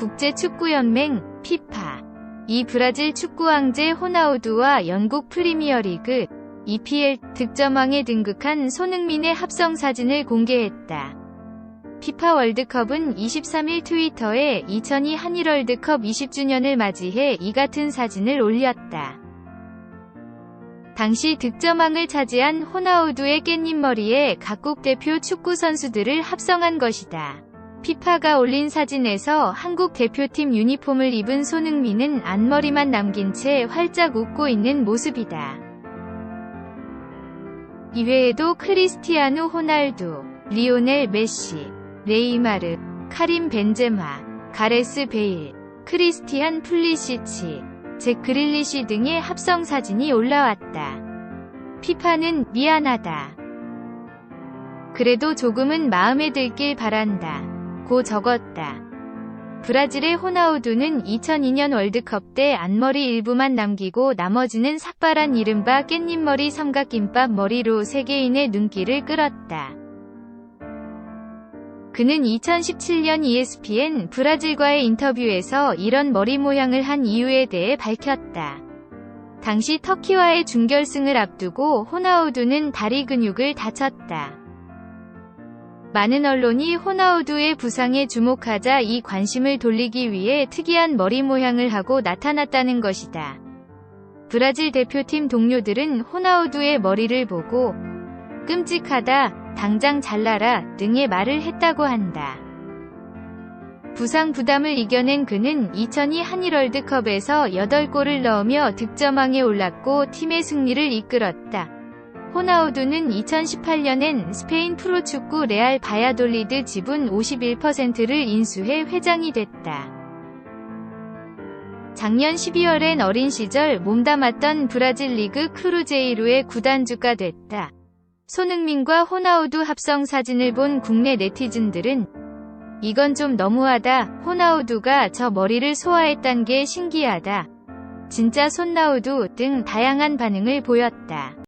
국제축구연맹 피파 이 브라질 축구 황제 호나우두와 영국 프리미어리그 EPL 득점왕에 등극한 손흥민의 합성 사진을 공개했다. 피파 월드컵은 23일 트위터에 2002 한일 월드컵 20주년을 맞이해 이 같은 사진을 올렸다. 당시 득점왕을 차지한 호나우두의 깻잎머리에 각국 대표 축구 선수들을 합성한 것이다. 피파가 올린 사진에서 한국 대표팀 유니폼을 입은 손흥민은 앞머리만 남긴 채 활짝 웃고 있는 모습이다. 이외에도 크리스티아누 호날두, 리오넬 메시, 네이마르, 카림 벤제마, 가레스 베일, 크리스티안 플리시치, 잭 그릴리시 등의 합성 사진이 올라왔다. 피파는 미안하다. 그래도 조금은 마음에 들길 바란다. 고 적었다. 브라질의 호나우두는 2002년 월드컵 때 앞머리 일부만 남기고 나머지는 삭발한 이른바 깻잎머리 삼각김밥 머리로 세계인의 눈길을 끌었다. 그는 2017년 ESPN 브라질과의 인터뷰에서 이런 머리 모양을 한 이유에 대해 밝혔다. 당시 터키와의 준결승을 앞두고 호나우두는 다리 근육을 다쳤다. 많은 언론이 호나우두의 부상에 주목하자 이 관심을 돌리기 위해 특이한 머리 모양을 하고 나타났다는 것이다. 브라질 대표팀 동료들은 호나우두의 머리를 보고 끔찍하다, 당장 잘라라 등의 말을 했다고 한다. 부상 부담을 이겨낸 그는 2002 한일 월드컵에서 8골을 넣으며 득점왕에 올랐고 팀의 승리를 이끌었다. 호나우두는 2018년엔 스페인 프로축구 레알 바야돌리드 지분 51%를 인수해 회장이 됐다. 작년 12월엔 어린 시절 몸담았던 브라질 리그 크루제이루의 구단주가 됐다. 손흥민과 호나우두 합성 사진을 본 국내 네티즌들은 이건 좀 너무하다. 호나우두가 저 머리를 소화했단 게 신기하다. 진짜 손나우두 등 다양한 반응을 보였다.